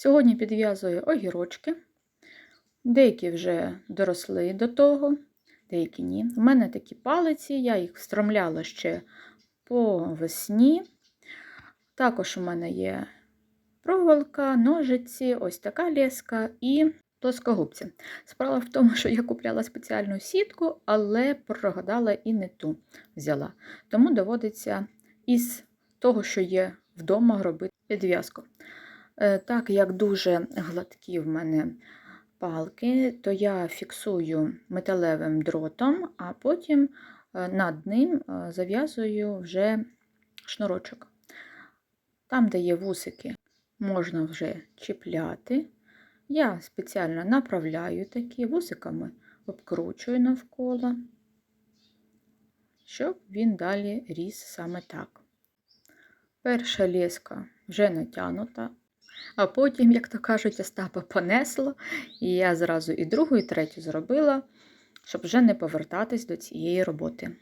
Сьогодні підв'язую огірочки. Деякі вже доросли до того, деякі ні. У мене такі палиці, я їх встромляла ще по весні. Також у мене є проволока, ножиці, ось така леска і плоскогубці. Справа в тому, що я купляла спеціальну сітку, але прогадала і не ту взяла. Тому доводиться із того, що є вдома, робити підв'язку. Е, Так як дуже гладкі в мене палки, то я фіксую металевим дротом, а потім е, над ним е, зав'язую вже шнурочок. Там, де є вусики, можна вже чіпляти. Я спеціально направляю такі вусиками, обкручую навколо, щоб він далі ріс саме так. Перша леска вже натягнута, а потім, як то кажуть, Остапа понесло, і я зразу і другу, і третю зробила, щоб вже не повертатись до цієї роботи.